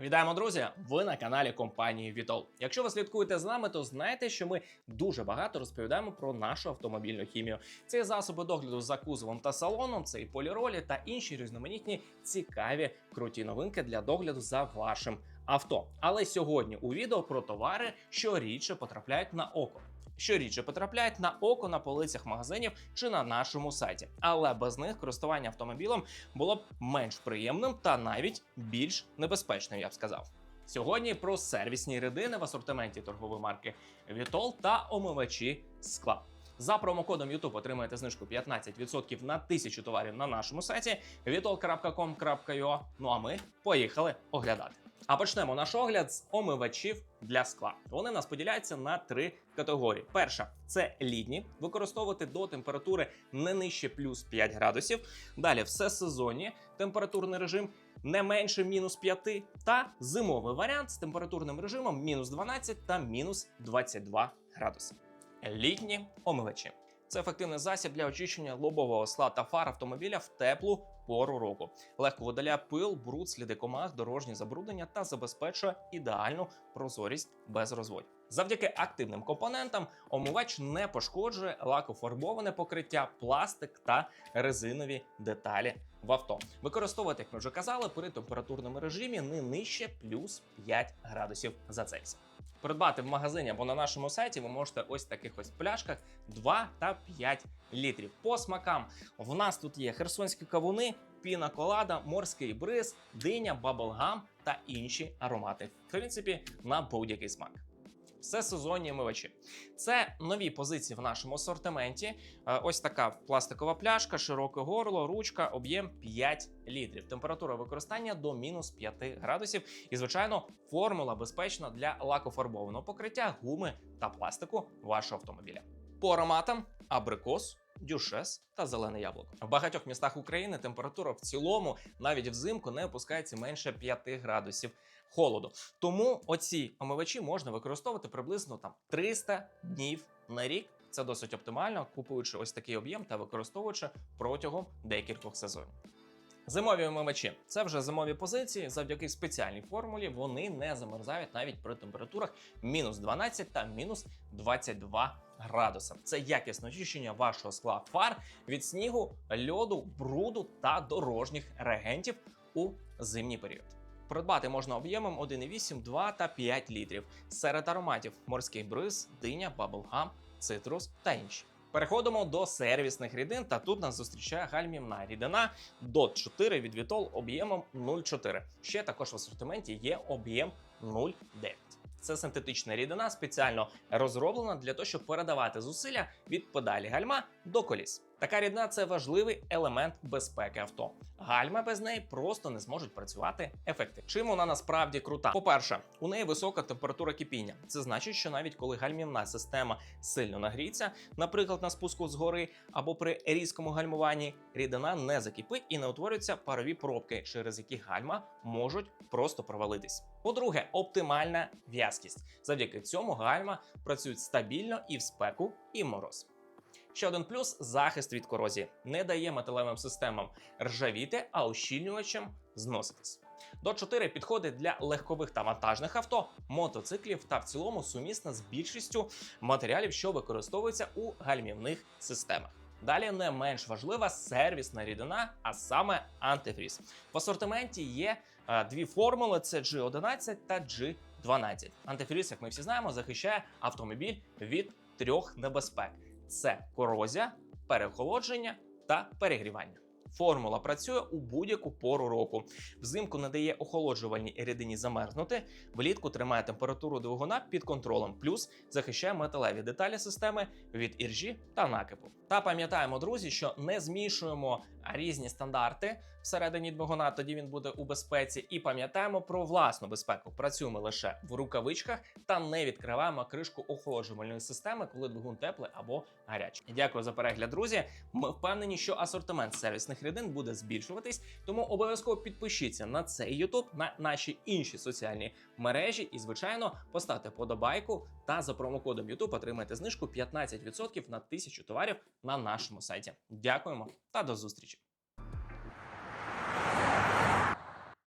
Вітаємо, друзі! Ви на каналі компанії Вітол. Якщо ви слідкуєте з нами, то знаєте, що ми дуже багато розповідаємо про нашу автомобільну хімію. Це засоби догляду за кузовом та салоном, це і поліролі та інші різноманітні цікаві круті новинки для догляду за вашим авто. Але сьогодні у відео про товари, що рідше потрапляють на око. Що рідше потрапляють на око на полицях магазинів чи на нашому сайті, але без них користування автомобілем було б менш приємним та навіть більш небезпечним, я б сказав. Сьогодні про сервісні рідини в асортименті торгової марки Вітол та омивачі скла. За промокодом YouTube отримаєте знижку 15% на тисячу товарів на нашому сайті vitol.com.ua. Ну а ми поїхали оглядати. А почнемо наш огляд з омивачів для скла. Вони в нас поділяються на три категорії. Перша це літні, використовувати до температури не нижче плюс 5 градусів. Далі все сезонні, температурний режим не менше мінус 5, та зимовий варіант з температурним режимом мінус 12 та мінус 22 градуси. Літні омивачі. Це ефективний засіб для очищення лобового скла та фар автомобіля в теплу пору року. Легко видаляє пил, бруд, сліди комах, дорожні забруднення та забезпечує ідеальну прозорість без розводів. Завдяки активним компонентам омивач не пошкоджує лакофарбоване покриття, пластик та резинові деталі в авто. Використовувати, як ми вже казали, при температурному режимі не нижче плюс 5 градусів за Цельсія. Придбати в магазині або на нашому сайті ви можете ось в таких ось пляшках 2 та 5 літрів. По смакам в нас тут є херсонські кавуни, піна колада, морський бриз, диня, баблгам та інші аромати. В принципі, на будь-який смак. Все сезонні омивачі. Це нові позиції в нашому асортименті. Е, Ось така пластикова пляшка, широке горло, ручка, об'єм 5 літрів. Температура використання до мінус 5 градусів. І, звичайно, формула безпечна для лакофарбованого покриття, гуми та пластику вашого автомобіля. По ароматам абрикос. Дюшес та зелене яблуко в багатьох містах України температура в цілому навіть взимку не опускається менше 5 градусів холоду. Тому оці омивачі можна використовувати приблизно там 300 днів на рік. Це досить оптимально, купуючи ось такий об'єм та використовуючи протягом декількох сезонів. Зимові омивачі це вже зимові позиції. Завдяки спеціальній формулі вони не замерзають навіть при температурах мінус 12 та мінус 22 градуса. Це якісне очищення вашого скла фар від снігу, льоду, бруду та дорожніх реагентів у зимній період. Придбати можна об'ємом 1,8, 2 та 5 літрів. Серед ароматів морський бриз, диня, баблгам, цитрус та інші. Переходимо до сервісних рідин, та тут нас зустрічає гальмівна рідина DOT 4 від Vitol об'ємом 0,4. Ще також в асортименті є об'єм 0,9. Це синтетична рідина, спеціально розроблена для того, щоб передавати зусилля від педалі гальма до коліс. Така рідина це важливий елемент безпеки авто. Гальма без неї просто не зможуть працювати ефективно. Чим вона насправді крута? По-перше, у неї висока температура кипіння. Це значить, що навіть коли гальмівна система сильно нагріється, наприклад, на спуску згори або при різкому гальмуванні, рідина не закипить і не утворюються парові пробки, через які гальма можуть просто провалитись. По-друге, оптимальна в'язкість. Завдяки цьому гальма працюють стабільно і в спеку, і в мороз. Ще один плюс захист від корозії. Не дає металевим системам ржавіти, а ущільнювачем зноситись. До 4 підходить для легкових та вантажних авто, мотоциклів та в цілому сумісна з більшістю матеріалів, що використовуються у гальмівних системах. Далі не менш важлива сервісна рідина, а саме антифріз. В асортименті є е, дві формули: це G11 та G12. Антифріз, як ми всі знаємо, захищає автомобіль від трьох небезпек: це корозія, переохолодження та перегрівання. Формула працює у будь-яку пору року. Взимку не дає охолоджувальній рідині замерзнути, влітку тримає температуру двигуна під контролем, плюс захищає металеві деталі системи від іржі та накипу. Та пам'ятаємо, друзі, що не змішуємо різні стандарти всередині двигуна, тоді він буде у безпеці. І пам'ятаємо про власну безпеку. Працюємо лише в рукавичках та не відкриваємо кришку охолоджувальної системи, коли двигун теплий або гарячий. Дякую за перегляд, друзі. Ми впевнені, що асортимент сервісних рідин буде збільшуватись, тому обов'язково підпишіться на цей YouTube, на наші інші соціальні мережі і, звичайно, поставте подобайку та за промокодом YouTube отримайте знижку 15% на тисячу товарів на нашому сайті. Дякуємо та до зустрічі!